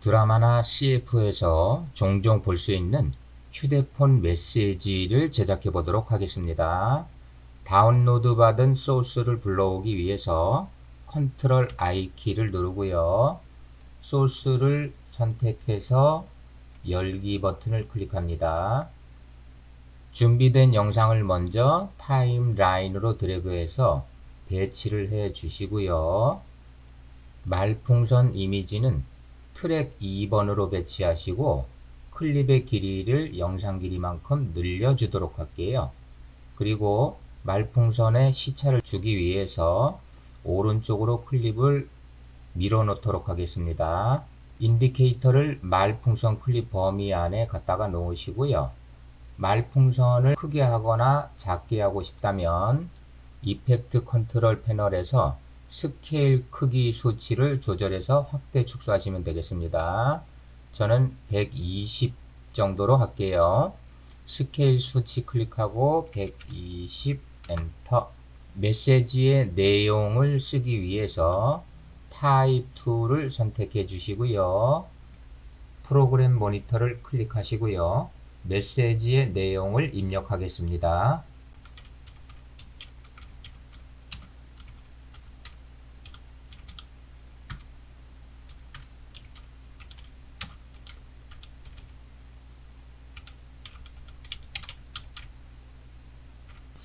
드라마나 CF에서 종종 볼 수 있는 휴대폰 메시지를 제작해 보도록 하겠습니다. 다운로드 받은 소스를 불러오기 위해서 컨트롤 I 키를 누르고요. 소스를 선택해서 열기 버튼을 클릭합니다. 준비된 영상을 먼저 타임라인으로 드래그해서 배치를 해 주시고요. 말풍선 이미지는 트랙 2번으로 배치하시고 클립의 길이를 영상 길이만큼 늘려주도록 할게요. 그리고 말풍선에 시차를 주기 위해서 오른쪽으로 클립을 밀어 놓도록 하겠습니다. 인디케이터를 말풍선 클립 범위 안에 갖다가 놓으시고요. 말풍선을 크게 하거나 작게 하고 싶다면 이펙트 컨트롤 패널에서 스케일 크기 수치를 조절해서 확대 축소하시면 되겠습니다. 저는 120 정도로 할게요. 스케일 수치 클릭하고 120 엔터 메시지의 내용을 쓰기 위해서 타입 2를 선택해 주시고요. 프로그램 모니터를 클릭하시고요. 메시지의 내용을 입력하겠습니다.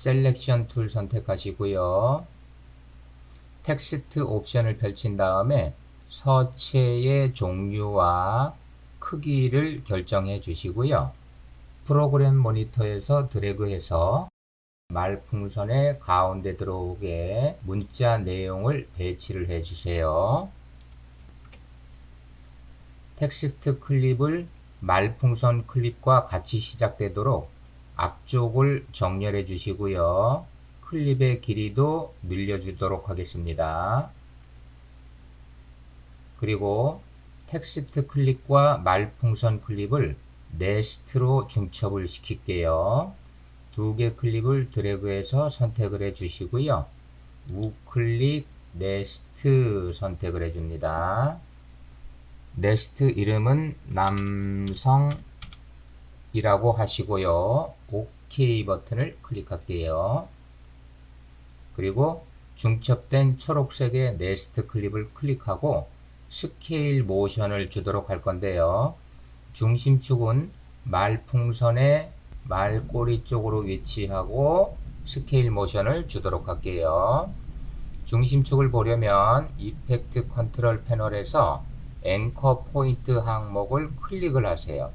셀렉션 툴 선택하시고요. 텍스트 옵션을 펼친 다음에 서체의 종류와 크기를 결정해 주시고요. 프로그램 모니터에서 드래그해서 말 풍선의 가운데 들어오게 문자 내용을 배치를 해 주세요. 텍스트 클립을 말풍선 클립과 같이 시작되도록 앞쪽을 정렬해 주시고요. 클립의 길이도 늘려주도록 하겠습니다. 그리고 텍스트 클립과 말풍선 클립을 네스트로 중첩을 시킬게요. 두 개 클립을 드래그해서 선택을 해 주시고요. 우클릭 네스트 선택을 해 줍니다. 네스트 이름은 남성이라고 하시고요. OK 버튼을 클릭할게요. 그리고 중첩된 초록색의 네스트 클립을 클릭하고 스케일 모션을 주도록 할 건데요. 중심축은 말풍선의 말꼬리 쪽으로 위치하고 스케일 모션을 주도록 할게요. 중심축을 보려면 이펙트 컨트롤 패널에서 앵커 포인트 항목을 클릭을 하세요.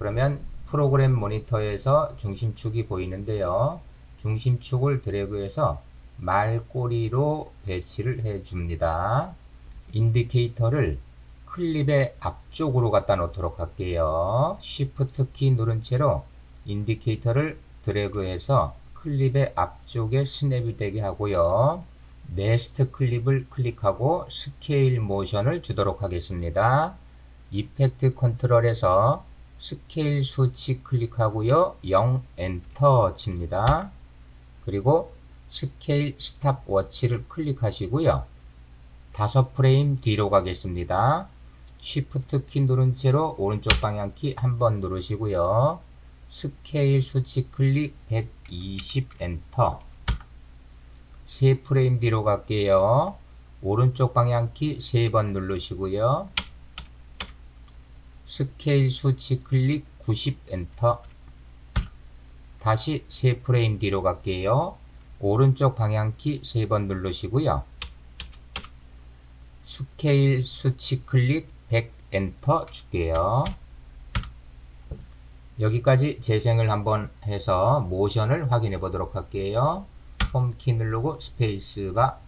그러면 프로그램 모니터에서 중심축이 보이는데요. 중심축을 드래그해서 말꼬리로 배치를 해 줍니다. 인디케이터를 클립의 앞쪽으로 갖다 놓도록 할게요. Shift 키 누른 채로 인디케이터를 드래그해서 클립의 앞쪽에 스냅이 되게 하고요. 네스트 클립을 클릭하고 스케일 모션을 주도록 하겠습니다. 이펙트 컨트롤에서 스케일 수치 클릭하고요. 0 엔터 칩니다. 그리고 스케일 스탑 워치를 클릭하시고요. 다섯 프레임 뒤로 가겠습니다. Shift 키 누른 채로 오른쪽 방향 키 한 번 누르시고요. 스케일 수치 클릭 120 엔터. 세 프레임 뒤로 갈게요. 오른쪽 방향 키 세 번 누르시고요. 스케일 수치 클릭 90 엔터. 다시 세 프레임 뒤로 갈게요. 오른쪽 방향 키세번 누르시고요. 스케일 수치 클릭 100 엔터 줄게요. 여기까지 재생을 한번 해서 모션을 확인해 보도록 할게요. 홈키 누르고 스페이스바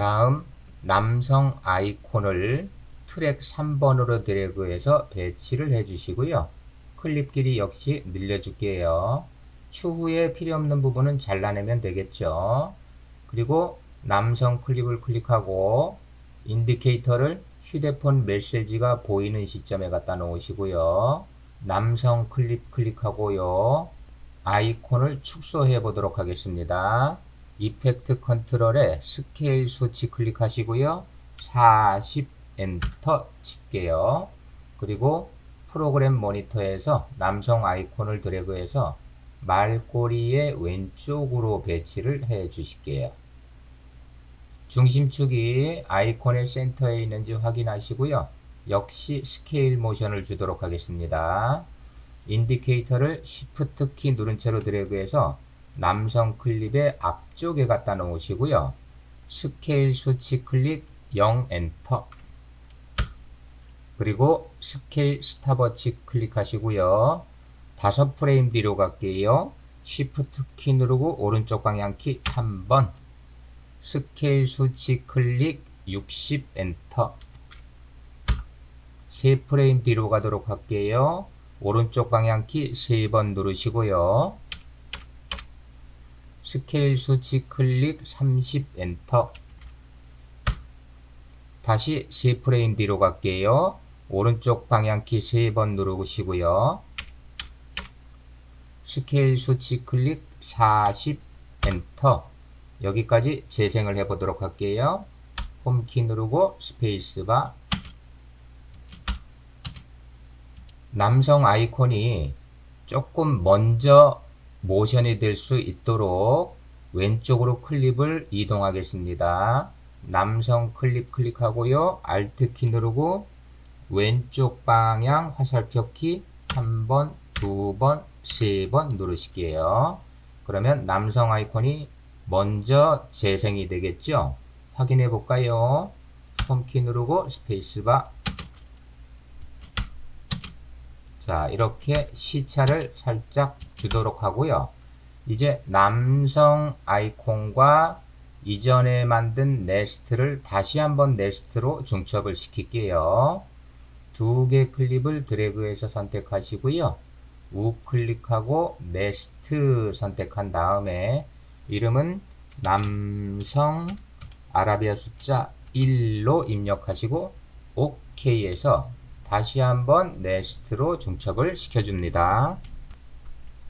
다음 남성 아이콘을 트랙 3번으로 드래그해서 배치를 해 주시고요. 클립 길이 역시 늘려줄게요. 추후에 필요 없는 부분은 잘라내면 되겠죠. 그리고 남성 클립을 클릭하고 인디케이터를 휴대폰 메시지가 보이는 시점에 갖다 놓으시고요. 남성 클립 클릭하고요. 아이콘을 축소해 보도록 하겠습니다. 이펙트 컨트롤에 스케일 수치 클릭하시고요. 40 엔터 칠게요. 그리고 프로그램 모니터에서 남성 아이콘을 드래그해서 말꼬리의 왼쪽으로 배치를 해 주실게요. 중심축이 아이콘의 센터에 있는지 확인하시고요. 역시 스케일 모션을 주도록 하겠습니다. 인디케이터를 Shift 키 누른 채로 드래그해서 남성 클립의 앞쪽에 갖다 놓으시고요. 스케일 수치 클릭 0 엔터 그리고 스케일 스탑워치 클릭하시고요. 다섯 프레임 뒤로 갈게요. Shift 키 누르고 오른쪽 방향 키 한 번 스케일 수치 클릭 60 엔터 세 프레임 뒤로 가도록 할게요. 오른쪽 방향 키 세 번 누르시고요. 스케일 수치 클릭 30 엔터 다시 세 프레임 뒤로 갈게요. 오른쪽 방향 키세번 누르시고요. 스케일 수치 클릭 40 엔터 여기까지 재생을 해 보도록 할게요. 홈키 누르고 스페이스바 남성 아이콘이 조금 먼저 모션이 될 수 있도록 왼쪽으로 클립을 이동하겠습니다. 남성 클립 클릭하고요. Alt 키 누르고 왼쪽 방향 화살표 키 한 번, 두 번, 세 번 누르실게요. 그러면 남성 아이콘이 먼저 재생이 되겠죠? 확인해 볼까요? 홈키 누르고 스페이스바 자 이렇게 시차를 살짝 주도록 하고요. 이제 남성 아이콘과 이전에 만든 네스트를 다시 한번 네스트로 중첩을 시킬게요. 두 개 클립을 드래그해서 선택하시고요. 우클릭하고 네스트 선택한 다음에 이름은 남성 아라비아 숫자 1로 입력하시고 OK에서 다시 한번 네스트로 중첩을 시켜줍니다.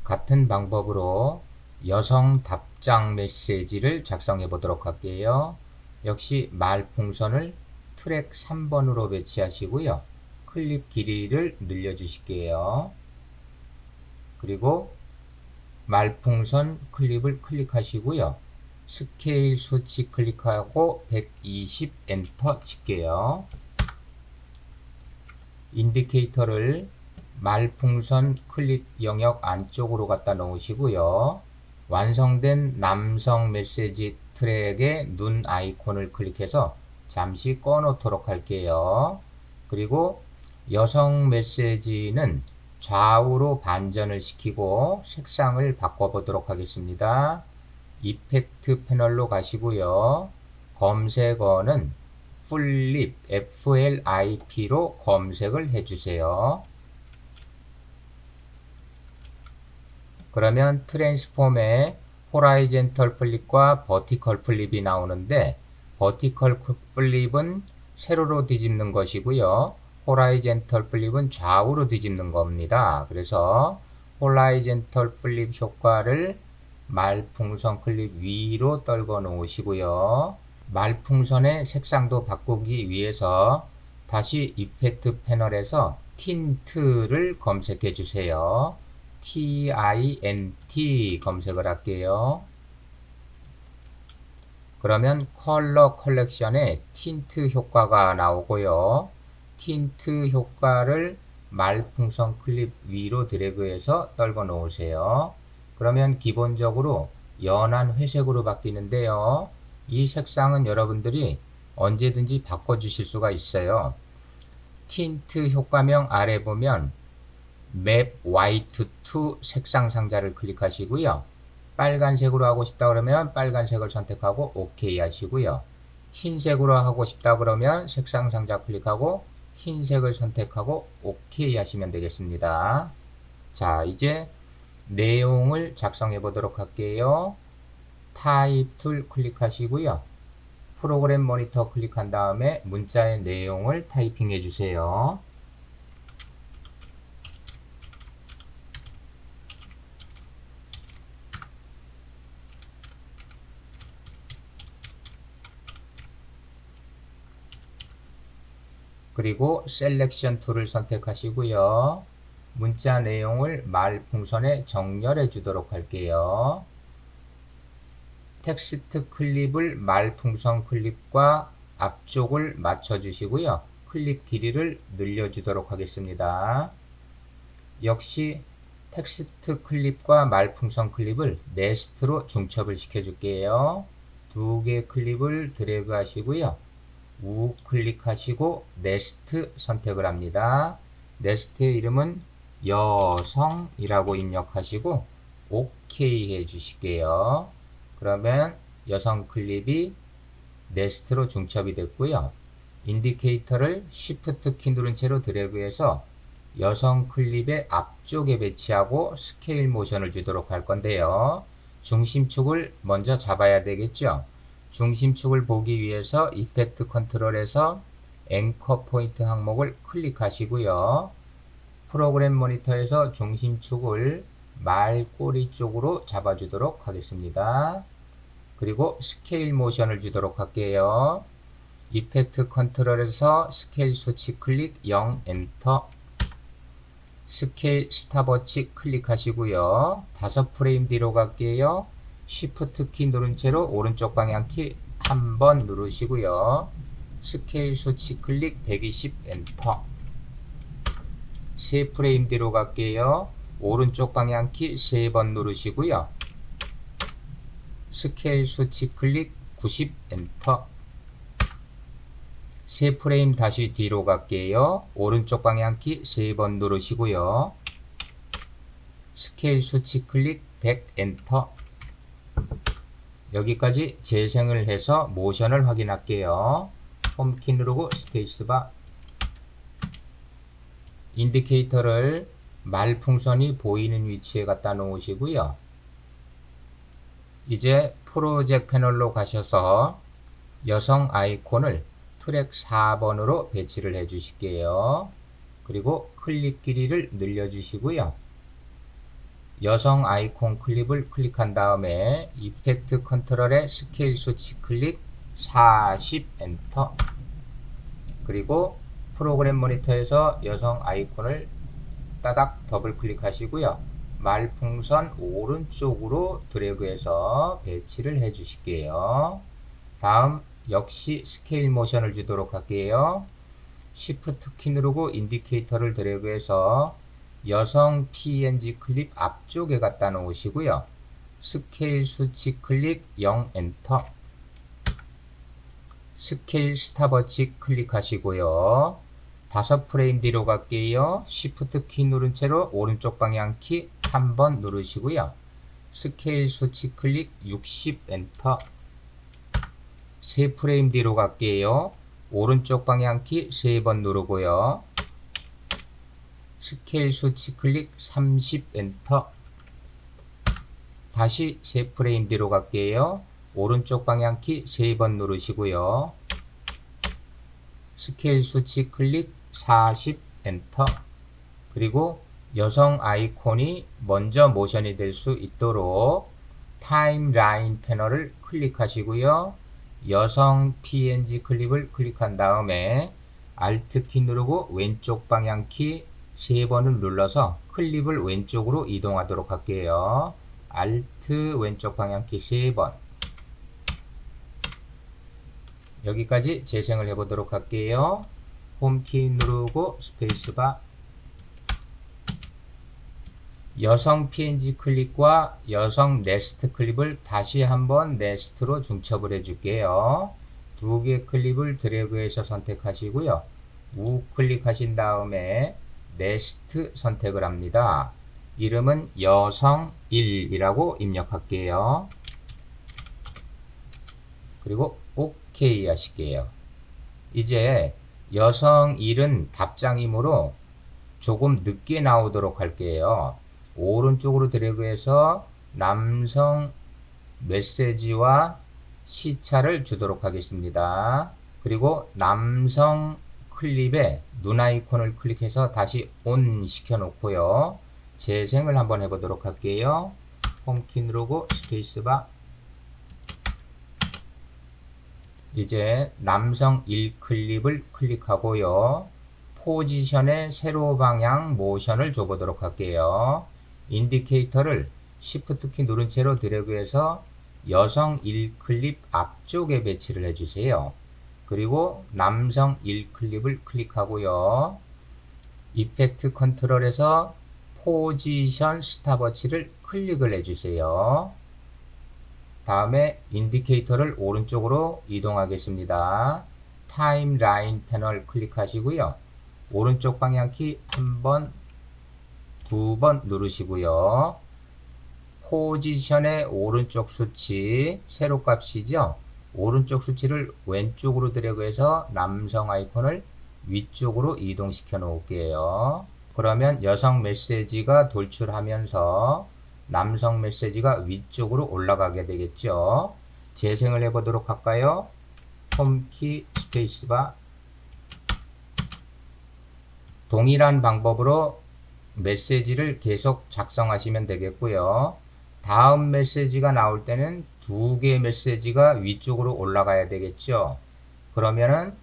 같은 방법으로 여성 답장 메시지를 작성해 보도록 할게요. 역시 말 풍선을 트랙 3번으로 배치하시고요. 클립 길이를 늘려 주실게요. 그리고 말풍선 클립을 클릭하시고요. 스케일 수치 클릭하고 120 엔터 칠게요. 인디케이터를 말풍선 클립 영역 안쪽으로 갖다 놓으시고요. 완성된 남성 메시지 트랙의 눈 아이콘을 클릭해서 잠시 꺼 놓도록 할게요. 그리고 여성 메시지는 좌우로 반전을 시키고 색상을 바꿔보도록 하겠습니다. 이펙트 패널로 가시고요. 검색어는 플립 FLIP로 검색을 해주세요. 그러면 트랜스폼에 호라이젠털 플립과 버티컬 플립이 나오는데 버티컬 플립은 세로로 뒤집는 것이고요. 호라이젠털 플립은 좌우로 뒤집는 겁니다. 그래서 호라이젠털 플립 효과를 말풍선 클립 위로 떨궈 놓으시고요. 말풍선의 색상도 바꾸기 위해서 다시 이펙트 패널에서 틴트를 검색해 주세요. tint 검색을 할게요. 그러면 컬러 컬렉션에 틴트 효과가 나오고요. 틴트 효과를 말풍선 클립 위로 드래그해서 떨궈 놓으세요. 그러면 기본적으로 연한 회색으로 바뀌는데요. 이 색상은 여러분들이 언제든지 바꿔주실 수가 있어요. 틴트 효과명 아래 보면 맵 화이트 투 색상 상자를 클릭하시고요. 빨간색으로 하고 싶다 그러면 빨간색을 선택하고 OK 하시고요. 흰색으로 하고 싶다 그러면 색상 상자 클릭하고 흰색을 선택하고 OK 하시면 되겠습니다. 자, 이제 내용을 작성해 보도록 할게요. 타입 툴 클릭하시고요. 프로그램 모니터 클릭한 다음에 문자의 내용을 타이핑해 주세요. 그리고 셀렉션 툴을 선택하시고요. 문자 내용을 말 풍선에 정렬해 주도록 할게요. 텍스트 클립을 말 풍선 클립과 앞쪽을 맞춰 주시고요. 클립 길이를 늘려 주도록 하겠습니다. 역시 텍스트 클립과 말풍선 클립을 네스트로 중첩을 시켜 줄게요. 두 개 클립을 드래그 하시고요. 우클릭 하시고 네스트 선택을 합니다. 네스트의 이름은 여성이라고 입력하시고 OK 해 주실게요. 그러면 여성 클립이 네스트로 중첩이 됐고요. 인디케이터를 Shift 키 누른 채로 드래그해서 여성 클립의 앞쪽에 배치하고 스케일 모션을 주도록 할 건데요. 중심축을 먼저 잡아야 되겠죠. 중심축을 보기 위해서 이펙트 컨트롤에서 앵커 포인트 항목을 클릭하시고요. 프로그램 모니터에서 중심축을 말꼬리 쪽으로 잡아주도록 하겠습니다. 그리고 스케일 모션을 주도록 할게요. 이펙트 컨트롤에서 스케일 수치 클릭 0 엔터 스케일 스탑워치 클릭하시고요. 다섯 프레임 뒤로 갈게요. Shift 키 누른 채로 오른쪽 방향 키 한 번 누르시고요. 스케일 수치 클릭 120 엔터 세 프레임 뒤로 갈게요. 오른쪽 방향 키 세 번 누르시고요. 스케일 수치 클릭 90 엔터 세 프레임 다시 뒤로 갈게요. 오른쪽 방향 키 세 번 누르시고요. 스케일 수치 클릭 100 엔터 여기까지 재생을 해서 모션을 확인할게요. 홈키 누르고 스페이스바 인디케이터를 말풍선이 보이는 위치에 갖다 놓으시고요. 이제 프로젝트 패널로 가셔서 여성 아이콘을 트랙 4번으로 배치를 해 주실게요. 그리고 클립 길이를 늘려 주시고요. 여성 아이콘 클립을 클릭한 다음에 이펙트 컨트롤의 스케일 수치 클릭 40 엔터 그리고 프로그램 모니터에서 여성 아이콘을 따닥 더블 클릭하시고요. 말풍선 오른쪽으로 드래그해서 배치를 해 주실게요. 다음 역시 스케일 모션을 주도록 할게요. Shift 키 누르고 인디케이터를 드래그해서 여성 PNG 클립 앞쪽에 갖다 놓으시고요. 스케일 수치 클릭 0 엔터 스케일 스탑워치 클릭하시고요. 다섯 프레임 뒤로 갈게요. Shift 키 누른 채로 오른쪽 방향 키 한 번 누르시고요. 스케일 수치 클릭 60 엔터 세 프레임 뒤로 갈게요. 오른쪽 방향 키 세 번 누르고요. 스케일 수치 클릭 30 엔터 다시 세 프레임 뒤로 갈게요. 오른쪽 방향 키 세 번 누르시고요. 스케일 수치 클릭 40 엔터 그리고 여성 아이콘이 먼저 모션이 될 수 있도록 타임라인 패널을 클릭하시고요. 여성 PNG 클립을 클릭한 다음에 Alt 키 누르고 왼쪽 방향 키세 번을 눌러서 클립을 왼쪽으로 이동하도록 할게요. Alt 왼쪽 방향 키세 번. 여기까지 재생을 해보도록 할게요. 홈키 누르고 스페이스바 여성 PNG 클립과 여성 네스트 클립을 다시 한번 네스트로 중첩을 해줄게요. 두 개 클립을 드래그해서 선택하시고요. 우클릭하신 다음에 네스트 선택을 합니다. 이름은 여성 1이라고 입력할게요. 그리고 OK 하실게요. 이제 여성 1은 답장이므로 조금 늦게 나오도록 할게요. 오른쪽으로 드래그해서 남성 메시지와 시차를 주도록 하겠습니다. 그리고 남성 클립에 눈 아이콘을 클릭해서 다시 온 시켜 놓고요. 재생을 한번 해보도록 할게요. 홈키 누르고 스페이스바 이제 남성 1클립을 클릭하고요. 포지션의 세로 방향 모션을 줘보도록 할게요. 인디케이터를 Shift 키 누른 채로 드래그해서 여성 1클립 앞쪽에 배치를 해주세요. 그리고 남성 1클립을 클릭하고요. 이펙트 컨트롤에서 포지션 스탑워치를 클릭을 해주세요. 다음에 인디케이터를 오른쪽으로 이동하겠습니다. 타임라인 패널 클릭하시고요. 오른쪽 방향키 한 번, 두 번 누르시고요. 포지션의 오른쪽 수치, 세로 값이죠. 오른쪽 수치를 왼쪽으로 드래그해서 남성 아이콘을 위쪽으로 이동시켜 놓을게요. 그러면 여성 메시지가 돌출하면서 남성 메시지가 위쪽으로 올라가게 되겠죠. 재생을 해보도록 할까요? 홈키 스페이스바 동일한 방법으로 메시지를 계속 작성하시면 되겠고요. 다음 메시지가 나올 때는 두 개의 메시지가 위쪽으로 올라가야 되겠죠. 그러면은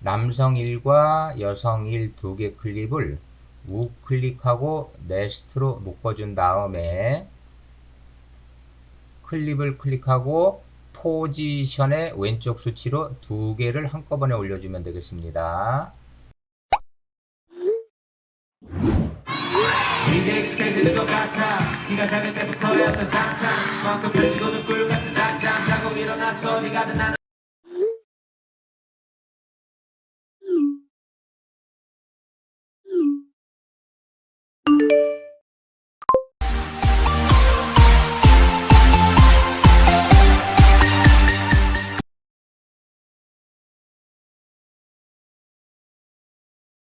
남성 1과 여성 1 두 개 클립을 우클릭하고 네스트로 묶어준 다음에 클립을 클릭하고 포지션의 왼쪽 수치로 두 개를 한꺼번에 올려주면 되겠습니다. 이제 익숙해지는 것 같아. 네가 작을 때부터의 어떤 상상. 만큼 펼치고는 꿀 같은 낮잠 자고 일어났어 네가 든